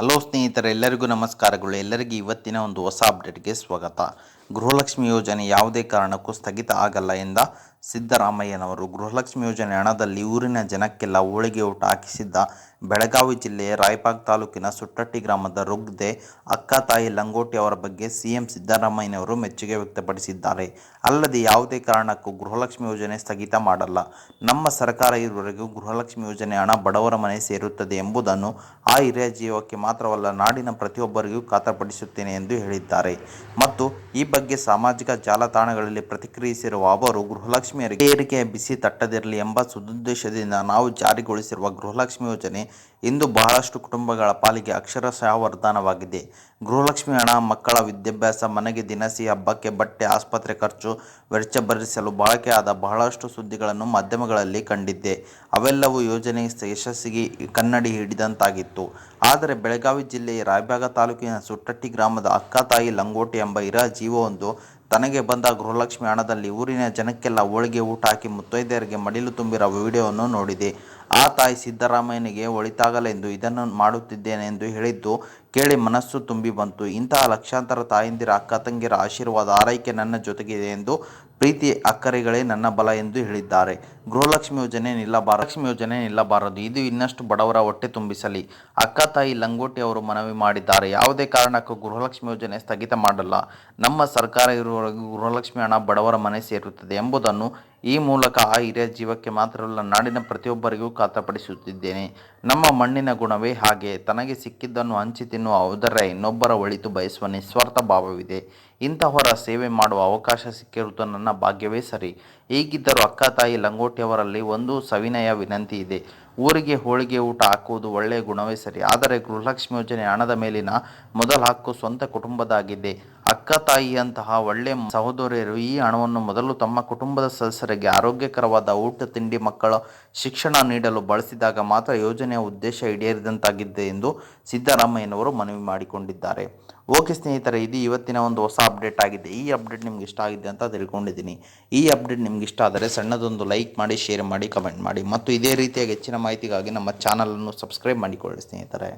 Hello ಸ್ನೇಹಿತರೆ ಎಲ್ಲರಿಗೂ ನಮಸ್ಕಾರಗಳು. ಎಲ್ಲರಿಗೂ ಇವತ್ತಿನ ಒಂದು ಹೊಸ ಅಪ್ಡೇಟ್ಗೆ ಸ್ವಾಗತ. ಗೃಹಲಕ್ಷ್ಮಿ ಯೋಜನೆ ಯಾವುದೇ ಕಾರಣಕ್ಕೂ ಸ್ಥಗಿತ ಆಗಲ್ಲ ಎಂದ ಸಿದ್ದರಾಮಯ್ಯನವರು. ಗೃಹಲಕ್ಷ್ಮಿ ಯೋಜನೆ ಹಣದಲ್ಲಿ ಊರಿನ ಜನಕ್ಕೆಲ್ಲ ಹೋಳಿಗೆ ಊಟ ಹಾಕಿಸಿದ್ದ ಬೆಳಗಾವಿ ಜಿಲ್ಲೆಯ ರಾಯಬಾಗ್ ತಾಲೂಕಿನ ಸುಟ್ಟಟ್ಟಿ ಗ್ರಾಮದ ರುಗ್ದೆ ಅಕ್ಕ ತಾಯಿ ಲಂಗೋಟಿ ಅವರ ಬಗ್ಗೆ ಸಿಎಂ ಸಿದ್ದರಾಮಯ್ಯನವರು ಮೆಚ್ಚುಗೆ ವ್ಯಕ್ತಪಡಿಸಿದ್ದಾರೆ. ಅಲ್ಲದೆ ಯಾವುದೇ ಕಾರಣಕ್ಕೂ ಗೃಹಲಕ್ಷ್ಮಿ ಯೋಜನೆ ಸ್ಥಗಿತ ಮಾಡಲ್ಲ. ನಮ್ಮ ಸರ್ಕಾರ ಇರುವವರೆಗೂ ಗೃಹಲಕ್ಷ್ಮಿ ಯೋಜನೆ ಹಣ ಬಡವರ ಮನೆ ಸೇರುತ್ತದೆ ಎಂಬುದನ್ನು ಆ ಹಿರಿಯ ಜೀವಕ್ಕೆ ಮಾತ್ರವಲ್ಲ ನಾಡಿನ ಪ್ರತಿಯೊಬ್ಬರಿಗೂ ಖಾತರಿಪಡಿಸುತ್ತೇನೆ ಎಂದು ಹೇಳಿದ್ದಾರೆ. ಮತ್ತು ಈ ಬಗ್ಗೆ ಸಾಮಾಜಿಕ ಜಾಲತಾಣಗಳಲ್ಲಿ ಪ್ರತಿಕ್ರಿಯಿಸಿರುವ ಅವರು, ಗೃಹಲಕ್ಷ್ಮಿಯರಿಗೆ ಏರಿಕೆಯ ಬಿಸಿ ತಟ್ಟದಿರಲಿ ಎಂಬ ಸದುದ್ದೇಶದಿಂದ ನಾವು ಜಾರಿಗೊಳಿಸಿರುವ ಗೃಹಲಕ್ಷ್ಮಿ ಯೋಜನೆ ಇಂದು ಬಹಳಷ್ಟು ಕುಟುಂಬಗಳ ಪಾಲಿಗೆ ಅಕ್ಷರಶಃ ವರದಾನವಾಗಿದೆ ಗೃಹಲಕ್ಷ್ಮಿ ಹಣ, ಮಕ್ಕಳ ವಿದ್ಯಾಭ್ಯಾಸ, ಮನೆಗೆ ದಿನಸಿ ಹಬ್ಬಕ್ಕೆ ಬಟ್ಟೆ, ಆಸ್ಪತ್ರೆ ಖರ್ಚು, ವೆಚ್ಚ ಭರಿಸಲು ಬಳಕೆಯಾದ ಬಹಳಷ್ಟು ಸುದ್ದಿಗಳನ್ನು ಮಾಧ್ಯಮಗಳಲ್ಲಿ ಕಂಡಿದ್ದೆ. ಅವೆಲ್ಲವೂ ಯೋಜನೆ ಯಶಸ್ಸಿಗೆ ಕನ್ನಡಿ ಹಿಡಿದಂತಾಗಿತ್ತು. ಆದರೆ ಬೆಳಗಾವಿ ಜಿಲ್ಲೆಯ ರಾಯಬಾಗ ತಾಲೂಕಿನ ಸುಟ್ಟಟ್ಟಿ ಗ್ರಾಮದ ಅಕ್ಕ ತಾಯಿ ಲಂಗೋಟಿ ಎಂಬ ಹಿರ ಜೀವವೊಂದು ತನಗೆ ಬಂದ ಗೃಹಲಕ್ಷ್ಮಿ ಹಣದಲ್ಲಿ ಊರಿನ ಜನಕ್ಕೆಲ್ಲ ಹೋಳಿಗೆ ಊಟ ಹಾಕಿ ಮುತ್ತೈದೆಯರಿಗೆ ಮಡಿಲು ತುಂಬಿರುವ ವಿಡಿಯೋವನ್ನು ನೋಡಿದೆ. ಆ ತಾಯಿ ಸಿದ್ದರಾಮಯ್ಯನಿಗೆ ಒಳಿತಾಗಲೆಂದು ಇದನ್ನು ಮಾಡುತ್ತಿದ್ದೇನೆ ಎಂದು ಹೇಳಿದ್ದು ಕೇಳಿ ಮನಸ್ಸು ತುಂಬಿ ಬಂತು. ಇಂತಹ ಲಕ್ಷಾಂತರ ತಾಯಂದಿರ, ಅಕ್ಕ ತಂಗಿರ ಆಶೀರ್ವಾದ, ಆರೈಕೆ ನನ್ನ ಜೊತೆಗಿದೆ ಎಂದು ಪ್ರೀತಿ ಅಕ್ಕರೆಗಳೇ ನನ್ನ ಬಲ ಎಂದು ಹೇಳಿದ್ದಾರೆ. ಗೃಹಲಕ್ಷ್ಮಿ ಯೋಜನೆ ನಿಲ್ಲಬಾರದು ಲಕ್ಷ್ಮಿ ಯೋಜನೆ ನಿಲ್ಲಬಾರದು. ಇದು ಇನ್ನಷ್ಟು ಬಡವರ ಹೊಟ್ಟೆ ತುಂಬಿಸಲಿ. ಅಕ್ಕ, ತಾಯಿ ಲಂಗೋಟಿ ಅವರು ಮನವಿ ಮಾಡಿದ್ದಾರೆ. ಯಾವುದೇ ಕಾರಣಕ್ಕೂ ಗೃಹಲಕ್ಷ್ಮಿ ಯೋಜನೆ ಸ್ಥಗಿತ ಮಾಡಲ್ಲ. ನಮ್ಮ ಸರ್ಕಾರ ಇರುವವರೆಗೂ ಗೃಹಲಕ್ಷ್ಮಿ ಹಣ ಬಡವರ ಮನೆ ಸೇರುತ್ತದೆ ಎಂಬುದನ್ನು ಈ ಮೂಲಕ ಆ ಹಿರಿಯ ಜೀವಕ್ಕೆ ಮಾತ್ರವಲ್ಲ, ನಾಡಿನ ಪ್ರತಿಯೊಬ್ಬರಿಗೂ ಖಾತರಿಪಡಿಸುತ್ತಿದ್ದೇನೆ. ನಮ್ಮ ಮಣ್ಣಿನ ಗುಣವೇ ಹಾಗೆ, ತನಗೆ ಸಿಕ್ಕಿದ್ದನ್ನು ಹಂಚಿ ತಿನ್ನುವ ಔದಾರ್ಯ ಇನ್ನೊಬ್ಬರ ಒಳಿತು ಬಯಸುವ ನಿಸ್ವಾರ್ಥ ಭಾವವಿದೆ. ಇಂತಹವರ ಸೇವೆ ಮಾಡುವ ಅವಕಾಶ ಸಿಕ್ಕಿರುವುದು ನನ್ನ ಭಾಗ್ಯವೇ ಸರಿ. ಈಗಿದ್ದರೂ ಅಕ್ಕ ತಾಯಿ ಲಂಗೋಟಿಯವರಲ್ಲಿ ಒಂದು ಸವಿನಯ ವಿನಂತಿ ಇದೆ. ಊರಿಗೆ ಹೋಳಿಗೆ ಊಟ ಹಾಕುವುದು ಒಳ್ಳೆಯ ಗುಣವೇ ಸರಿ. ಆದರೆ ಗೃಹಲಕ್ಷ್ಮಿ ಯೋಜನೆ ಹಣದ ಮೇಲಿನ ಮೊದಲ ಹಕ್ಕು ಸ್ವಂತ ಕುಟುಂಬದಾಗಿದೆ. ಅಕ್ಕ ತಾಯಿಯಂತಹ ಒಳ್ಳೆಯ ಸಹೋದರಿಯರು ಈ ಹಣವನ್ನು ಮೊದಲು ತಮ್ಮ ಕುಟುಂಬದ ಸದಸ್ಯರಿಗೆ ಆರೋಗ್ಯಕರವಾದ ಊಟ, ತಿಂಡಿ, ಮಕ್ಕಳ ಶಿಕ್ಷಣ ನೀಡಲು ಬಳಸಿದಾಗ ಮಾತ್ರ ಯೋಜನೆಯ ಉದ್ದೇಶ ಈಡೇರಿದಂತಾಗಿದೆ ಎಂದು ಸಿದ್ದರಾಮಯ್ಯನವರು ಮನವಿ ಮಾಡಿಕೊಂಡಿದ್ದಾರೆ. ಓಕೆ ಸ್ನೇಹಿತರೆ, ಇದು ಇವತ್ತಿನ ಒಂದು ಹೊಸ ಅಪ್ಡೇಟ್ ಆಗಿದೆ. ಈ ಅಪ್ಡೇಟ್ ನಿಮ್ಗೆ ಇಷ್ಟ ಆಗಿದೆ ಅಂತ ತಿಳ್ಕೊಂಡಿದ್ದೀನಿ. ಈ ಅಪ್ಡೇಟ್ ನಿಮ್ಗೆ ಇಷ್ಟ ಆದರೆ ಸಣ್ಣದೊಂದು ಲೈಕ್ ಮಾಡಿ, ಶೇರ್ ಮಾಡಿ, ಕಮೆಂಟ್ ಮಾಡಿ. ಮತ್ತು ಇದೇ ರೀತಿಯಾಗಿ ಹೆಚ್ಚಿನ ಮಾಹಿತಿಗಾಗಿ ನಮ್ಮ ಚಾನಲನ್ನು ಸಬ್ಸ್ಕ್ರೈಬ್ ಮಾಡಿಕೊಳ್ಳಿ ಸ್ನೇಹಿತರೆ.